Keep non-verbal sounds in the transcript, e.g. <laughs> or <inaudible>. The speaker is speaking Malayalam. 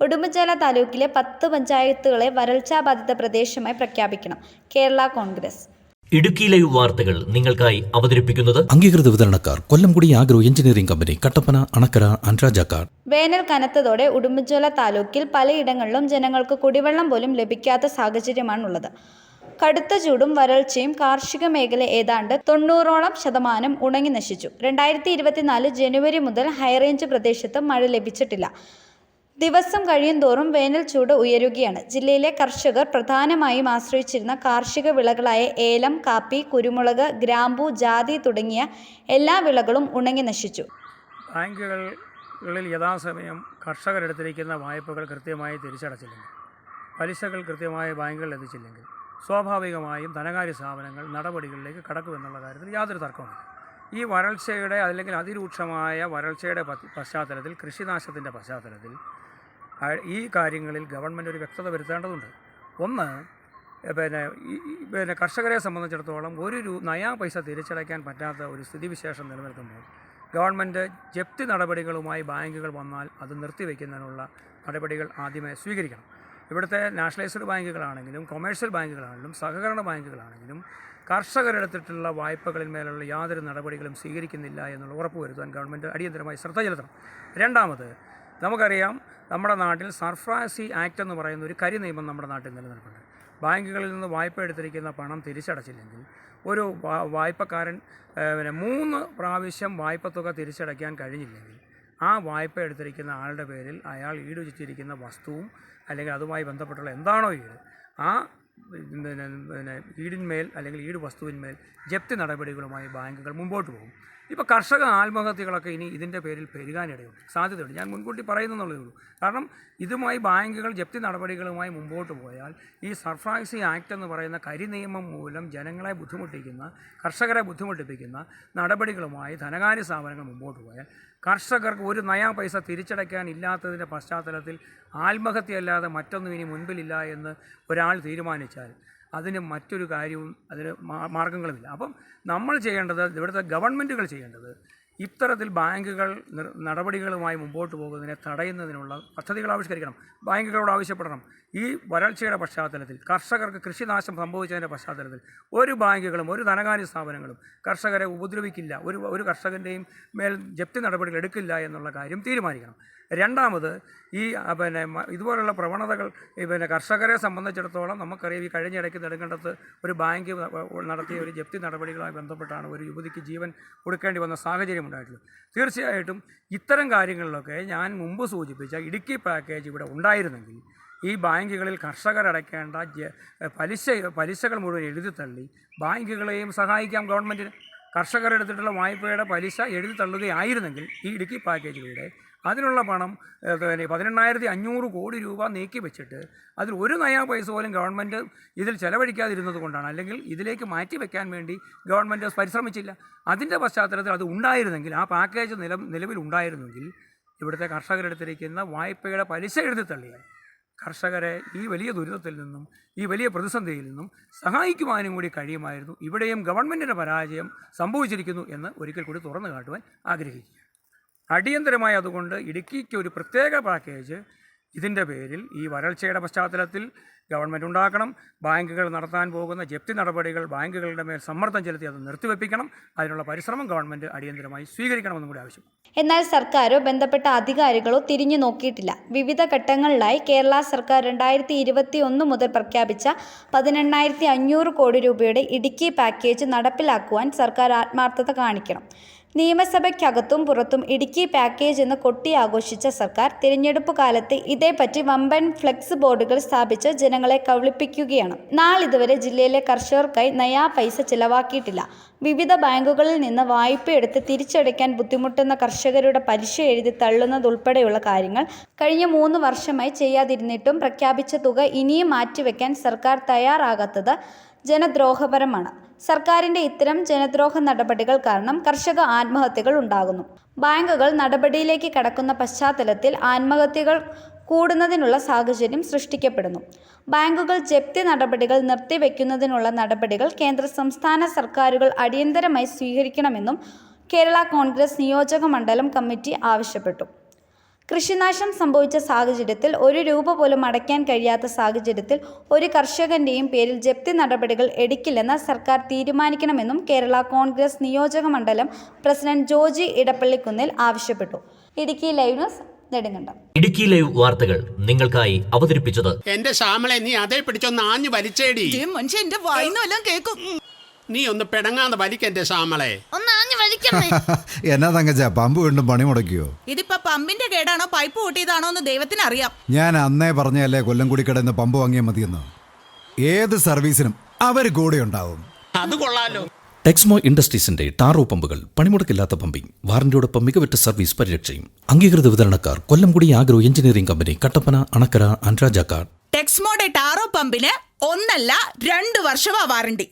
ഉടുമ്പൻചോല താലൂക്കിലെ പത്ത് പഞ്ചായത്തുകളെ വരൾച്ചാ ബാധിത പ്രദേശമായി പ്രഖ്യാപിക്കണം. കേരള കോൺഗ്രസ്. ഇടുക്കിയിലെ ലൈവ് വാർത്തകൾ നിങ്ങൾക്കായി അവതരിപ്പിക്കുന്നത് അംഗീകൃത വിതരണക്കാർ Kollamkudi agro engineering company Kattappana Anakkara അൻരാജാക്കാർ വേനൽ കനത്തതോടെ ഉടുമ്പൻചോല താലൂക്കിൽ പലയിടങ്ങളിലും ജനങ്ങൾക്ക് കുടിവെള്ളം പോലും ലഭിക്കാത്ത സാഹചര്യമാണുള്ളത്. കടുത്ത ചൂടും വരൾച്ചയും കാർഷിക മേഖല ഏതാണ്ട് തൊണ്ണൂറോളം ശതമാനം ഉണങ്ങി നശിച്ചു. രണ്ടായിരത്തി ഇരുപത്തിനാല് ജനുവരി മുതൽ ഹൈറേഞ്ച് പ്രദേശത്ത് മഴ ലഭിച്ചിട്ടില്ല. ദിവസം കഴിയുംതോറും വേനൽ ചൂട് ഉയരുകയാണ്. ജില്ലയിലെ കർഷകർ പ്രധാനമായും ആശ്രയിച്ചിരുന്ന കാർഷിക വിളകളായ ഏലം കാപ്പി കുരുമുളക് ഗ്രാമ്പു ജാതി തുടങ്ങിയ എല്ലാ വിളകളും ഉണങ്ങി നശിച്ചു. ബാങ്കുകളിൽ യഥാസമയം കർഷകരെടുത്തിരിക്കുന്ന വായ്പകൾ കൃത്യമായി തിരിച്ചടച്ചില്ലെങ്കിൽ പലിശകൾ കൃത്യമായി ബാങ്കുകളിൽ എത്തിച്ചില്ലെങ്കിൽ സ്വാഭാവികമായും ധനകാര്യ സ്ഥാപനങ്ങൾ നടപടികളിലേക്ക് കടക്കുമെന്നുള്ള കാര്യത്തിൽ യാതൊരു തർക്കവുമില്ല. ഈ വരൾച്ചയുടെ അല്ലെങ്കിൽ അതിരൂക്ഷമായ വരൾച്ചയുടെ പശ്ചാത്തലത്തിൽ കൃഷിനാശത്തിന്റെ പശ്ചാത്തലത്തിൽ ഈ കാര്യങ്ങളിൽ ഗവൺമെന്റ് ഒരു വ്യക്തത വരുത്തേണ്ടതുണ്ട്. ഒന്ന് പിന്നെ പിന്നെ കർഷകരെ സംബന്ധിച്ചിടത്തോളം ഒരു രൂ നയാ പൈസ തിരിച്ചടയ്ക്കാൻ പറ്റാത്ത ഒരു സ്ഥിതിവിശേഷം നിലനിൽക്കുമ്പോൾ ഗവൺമെന്റ് ജപ്തി നടപടികളുമായി ബാങ്കുകൾ വന്നാൽ അത് നിർത്തിവെക്കുന്നതിനുള്ള നടപടികൾ ആദ്യമേ സ്വീകരിക്കണം. ഇവിടുത്തെ നാഷണലൈസ്ഡ് ബാങ്കുകളാണെങ്കിലും കൊമേഴ്ഷ്യൽ ബാങ്കുകളാണെങ്കിലും സഹകരണ ബാങ്കുകളാണെങ്കിലും കർഷകരെടുത്തിട്ടുള്ള വായ്പകളിൽ മേലുള്ള യാതൊരു നടപടികളും സ്വീകരിക്കുന്നില്ല എന്നുള്ള ഉറപ്പുവരുത്താൻ ഗവൺമെന്റ് അടിയന്തരമായി ശ്രദ്ധ ചെലുത്തണം. രണ്ടാമത് നമുക്കറിയാം നമ്മുടെ നാട്ടിൽ സർഫ്രാസി ആക്ട് എന്ന് പറയുന്ന ഒരു കരി നിയമം നമ്മുടെ നാട്ടിൽ നിലനിൽപ്പുണ്ട്. ബാങ്കുകളിൽ നിന്ന് വായ്പ എടുത്തിരിക്കുന്ന പണം തിരിച്ചടച്ചില്ലെങ്കിൽ ഒരു വായ്പക്കാരൻ പിന്നെ മൂന്ന് പ്രാവശ്യം വായ്പ തുക തിരിച്ചടയ്ക്കാൻ കഴിഞ്ഞില്ലെങ്കിൽ ആ വായ്പ എടുത്തിരിക്കുന്ന ആളുടെ പേരിൽ അയാൾ ഈട് വെച്ചിരിക്കുന്ന വസ്തുവും അല്ലെങ്കിൽ അതുമായി ബന്ധപ്പെട്ടുള്ള എന്താണോ ഈട് ആ പിന്നെ പിന്നെ ഈടിന്മേൽ അല്ലെങ്കിൽ ഈട് വസ്തുവിന്മേൽ ജപ്തി നടപടികളുമായി ബാങ്കുകൾ മുമ്പോട്ട് പോകും. ഇപ്പോൾ കർഷക ആത്മഹത്യകളൊക്കെ ഇനി ഇതിന്റെ പേരിൽ പെരുകാനിടയുണ്ട്. സാധ്യതയുണ്ട്. ഞാൻ മുൻകൂട്ടി പറയുന്നെന്നുള്ളതേ ഉള്ളൂ. കാരണം ഇതുമായി ബാങ്കുകൾ ജപ്തി നടപടികളുമായി മുമ്പോട്ട് പോയാൽ ഈ സർഫ്രാക്സി ആക്ട് എന്ന് പറയുന്ന കരി നിയമം മൂലം ജനങ്ങളെ ബുദ്ധിമുട്ടിക്കുന്ന കർഷകരെ ബുദ്ധിമുട്ടിപ്പിക്കുന്ന നടപടികളുമായി ധനകാര്യ സ്ഥാപനങ്ങൾ മുമ്പോട്ട് പോയാൽ കർഷകർക്ക് ഒരു നയാ പൈസ തിരിച്ചടയ്ക്കാൻ ഇല്ലാത്തതിന്റെ പശ്ചാത്തലത്തിൽ ആത്മഹത്യയല്ലാതെ മറ്റൊന്നും ഇനി മുൻപിലില്ല എന്ന് ഒരാൾ തീരുമാനിച്ചാൽ അതിന് മറ്റൊരു കാര്യവും അതിന് മാർഗങ്ങളുമില്ല. അപ്പം നമ്മൾ ചെയ്യേണ്ടത് ഇവിടുത്തെ ഗവൺമെന്റുകൾ ചെയ്യേണ്ടത് ഇത്തരത്തിൽ ബാങ്കുകൾ നടപടികളുമായി മുമ്പോട്ട് പോകുന്നതിനെ തടയുന്നതിനുള്ള പദ്ധതികൾ ആവിഷ്കരിക്കണം. ബാങ്കുകളോട് ആവശ്യപ്പെടണം. ഈ വരൾച്ചയുടെ പശ്ചാത്തലത്തിൽ കർഷകർക്ക് കൃഷിനാശം സംഭവിച്ചതിന്റെ പശ്ചാത്തലത്തിൽ ഒരു ബാങ്കുകളും ഒരു ധനകാര്യ സ്ഥാപനങ്ങളും കർഷകരെ ഉപദ്രവിക്കില്ല. ഒരു ഒരു കർഷകന്റെയും മേൽ ജപ്തി നടപടികൾ എടുക്കില്ല എന്നുള്ള കാര്യം തീരുമാനിക്കണം. രണ്ടാമത് ഈ പിന്നെ ഇതുപോലുള്ള പ്രവണതകൾ പിന്നെ കർഷകരെ സംബന്ധിച്ചിടത്തോളം നമുക്കറിയാം ഈ കഴിഞ്ഞ ഇടയ്ക്ക് നെടുങ്കണ്ടത്ത് ഒരു ബാങ്ക് നടത്തിയ ഒരു ജപ്തി നടപടികളുമായി ബന്ധപ്പെട്ടാണ് ഒരു യുവതിക്ക് ജീവൻ കൊടുക്കേണ്ടി വന്ന സാഹചര്യം ഉണ്ടായിട്ടുള്ളത്. തീർച്ചയായിട്ടും ഇത്തരം കാര്യങ്ങളിലൊക്കെ ഞാൻ മുമ്പ് സൂചിപ്പിച്ച ഇടുക്കി പാക്കേജ് ഇവിടെ ഉണ്ടായിരുന്നെങ്കിൽ ഈ ബാങ്കുകളിൽ കർഷകരടയ്ക്കേണ്ട പലിശ പലിശകൾ മുഴുവൻ എഴുതി തള്ളി ബാങ്കുകളെയും സഹായിക്കാം ഗവൺമെന്റിന് കർഷകരെടുത്തിട്ടുള്ള വായ്പയുടെ പലിശ എഴുതി തള്ളുകയായിരുന്നെങ്കിൽ ഈ ഇടുക്കി പാക്കേജിലൂടെ അതിനുള്ള പണം പിന്നെ പതിനെണ്ണായിരത്തി അഞ്ഞൂറ് കോടി രൂപ നീക്കി വെച്ചിട്ട് അതിൽ ഒരു നയാ പൈസ പോലും ഗവൺമെന്റ് ഇതിൽ ചെലവഴിക്കാതിരുന്നത് കൊണ്ടാണ്. അല്ലെങ്കിൽ ഇതിലേക്ക് മാറ്റി വെക്കാൻ വേണ്ടി ഗവൺമെന്റ് പരിശ്രമിച്ചില്ല. അതിന്റെ പശ്ചാത്തലത്തിൽ അത് ഉണ്ടായിരുന്നെങ്കിൽ ആ പാക്കേജ് നില നിലവിൽ ഉണ്ടായിരുന്നെങ്കിൽ ഇവിടുത്തെ കർഷകരെടുത്തിരിക്കുന്ന വായ്പയുടെ പലിശ എഴുതി തള്ളിയാൽ കർഷകരെ ഈ വലിയ ദുരിതത്തിൽ നിന്നും ഈ വലിയ പ്രതിസന്ധിയിൽ നിന്നും സഹായിക്കുവാനും കൂടി കഴിയുമായിരുന്നു. ഇവിടെയും ഗവൺമെന്റിന്റെ പരാജയം സംഭവിച്ചിരിക്കുന്നു എന്ന് ഒരിക്കൽ കൂടി തുറന്നു കാട്ടുവാൻ ആഗ്രഹിക്കുക അടിയന്തരമായി അതുകൊണ്ട് ഇടുക്കിക്ക് ഒരു പ്രത്യേക പാക്കേജ് ഇതിന്റെ പേരിൽ ഈ വരൾച്ചയുടെ പശ്ചാത്തലത്തിൽ ഗവൺമെന്റ് ഉണ്ടാക്കണം ബാങ്കുകൾ നടത്താൻ പോകുന്ന ജപ്തി നടപടികൾ ബാങ്കുകളുടെ മേൽ സമ്മർദ്ദം ചെലുത്തി അത് നിർത്തിവെപ്പിക്കണം അതിനുള്ള പരിശ്രമം ഗവൺമെന്റ് അടിയന്തരമായി സ്വീകരിക്കണമെന്നും കൂടി ആവശ്യം എന്നാൽ സർക്കാരോ ബന്ധപ്പെട്ട അധികാരികളോ തിരിഞ്ഞു നോക്കിയിട്ടില്ല. വിവിധ ഘട്ടങ്ങളിലായി കേരള സർക്കാർ രണ്ടായിരത്തി ഇരുപത്തി ഒന്ന് മുതൽ പ്രഖ്യാപിച്ച പതിനെണ്ണായിരത്തി അഞ്ഞൂറ് കോടി രൂപയുടെ ഇടുക്കി പാക്കേജ് നടപ്പിലാക്കുവാൻ സർക്കാർ ആത്മാർത്ഥത കാണിക്കണം. നിയമസഭയ്ക്കകത്തും പുറത്തും ഇടുക്കി പാക്കേജ് എന്ന് കൊട്ടി ആഘോഷിച്ച സർക്കാർ തിരഞ്ഞെടുപ്പ് കാലത്ത് ഇതേപ്പറ്റി വമ്പൻ ഫ്ലെക്സ് ബോർഡുകൾ സ്ഥാപിച്ച് ജനങ്ങളെ കബളിപ്പിക്കുകയാണ്. നാളിതുവരെ ജില്ലയിലെ കർഷകർക്കായി നയാ പൈസ ചിലവാക്കിയിട്ടില്ല. വിവിധ ബാങ്കുകളിൽ നിന്ന് വായ്പയെടുത്ത് തിരിച്ചടയ്ക്കാൻ ബുദ്ധിമുട്ടുന്ന കർഷകരുടെ പലിശ എഴുതി തള്ളുന്നതുൾപ്പെടെയുള്ള കാര്യങ്ങൾ കഴിഞ്ഞ മൂന്ന് വർഷമായി ചെയ്യാതിരുന്നിട്ടും പ്രഖ്യാപിച്ച തുക ഇനിയും മാറ്റിവെക്കാൻ സർക്കാർ തയ്യാറാകാത്തത് ജനദ്രോഹപരമാണ്. സർക്കാരിന്റെ ഇത്തരം ജനദ്രോഹ നടപടികൾ കാരണം കർഷക ആത്മഹത്യകൾ ഉണ്ടാകുന്നു. ബാങ്കുകൾ നടപടിയിലേക്ക് കടക്കുന്ന പശ്ചാത്തലത്തിൽ ആത്മഹത്യകൾ കൂടുന്നതിനുള്ള സാഹചര്യം സൃഷ്ടിക്കപ്പെടുന്നു. ബാങ്കുകൾ ജപ്തി നടപടികൾ നിർത്തിവെക്കുന്നതിനുള്ള നടപടികൾ കേന്ദ്ര സംസ്ഥാന സർക്കാരുകൾ അടിയന്തരമായി സ്വീകരിക്കണമെന്നും കേരള കോൺഗ്രസ് നിയോജക മണ്ഡലം കമ്മിറ്റി ആവശ്യപ്പെട്ടു. കൃഷിനാശം സംഭവിച്ച സാഹചര്യത്തിൽ ഒരു രൂപ പോലും അടയ്ക്കാൻ കഴിയാത്ത സാഹചര്യത്തിൽ ഒരു കർഷകന്റെയും പേരിൽ ജപ്തി നടപടികൾ എടുക്കില്ലെന്ന് സർക്കാർ തീരുമാനിക്കണമെന്നും കേരള കോൺഗ്രസ് നിയോജക മണ്ഡലം പ്രസിഡന്റ് ജോജി ഇടപ്പള്ളിക്കുന്നിൽ ആവശ്യപ്പെട്ടു. Idukki live news Nedumkandam. Idukki live വാർത്തകൾ നിങ്ങൾക്കായി അവതരിപ്പിച്ചത് എന്റെ ശ്യാമളെ നീ അതേ പിടിച്ചൊന്ന് ആഞ്ഞു വലിച്ചേടി. മനുഷ്യ എന്റെ വായിന്നെല്ലാം കേക്കും. നീ ഒന്ന് പിടങ്ങാതെ വലിക്കെന്റെ ശ്യാമളെ. ഒന്നാഞ്ഞു <laughs> എന്നാ തങ്കച്ച പമ്പ് വീണ്ടും പണി മുടക്കിയോ? ഇതിപ്പോ പമ്പിന്റെ കേടാണോ പൈപ്പ് പൊട്ടിയതാണോ എന്ന് ദൈവത്തിന് അറിയാം ഞാൻ അന്നേ പറഞ്ഞല്ലേ കൊല്ലംകുടി കിടന്ന് പമ്പ് വാങ്ങിയ മതിയെന്ന്. ഏത് സർവീസിനും അവർ കൂടെ ഉണ്ടാവും. അത് കൊള്ളാലോ. ടെക്സ്മോ ഇൻഡസ്ട്രീസിന്റെ ടാറോ പമ്പുകൾ പണിമുടക്കില്ലാത്ത പമ്പിംഗ് വാറന്റിയോടൊപ്പം മികവറ്റ സർവീസ് പരിരക്ഷയും. അംഗീകൃത വിതരണക്കാർ Kollamkudi agro engineering company Kattappana Anakkara അൻരാജാക്കാർ ടെക്സ്മോടെ ടാറോ പമ്പിന് ഒന്നല്ല രണ്ട് വർഷമാ വാറണ്ടി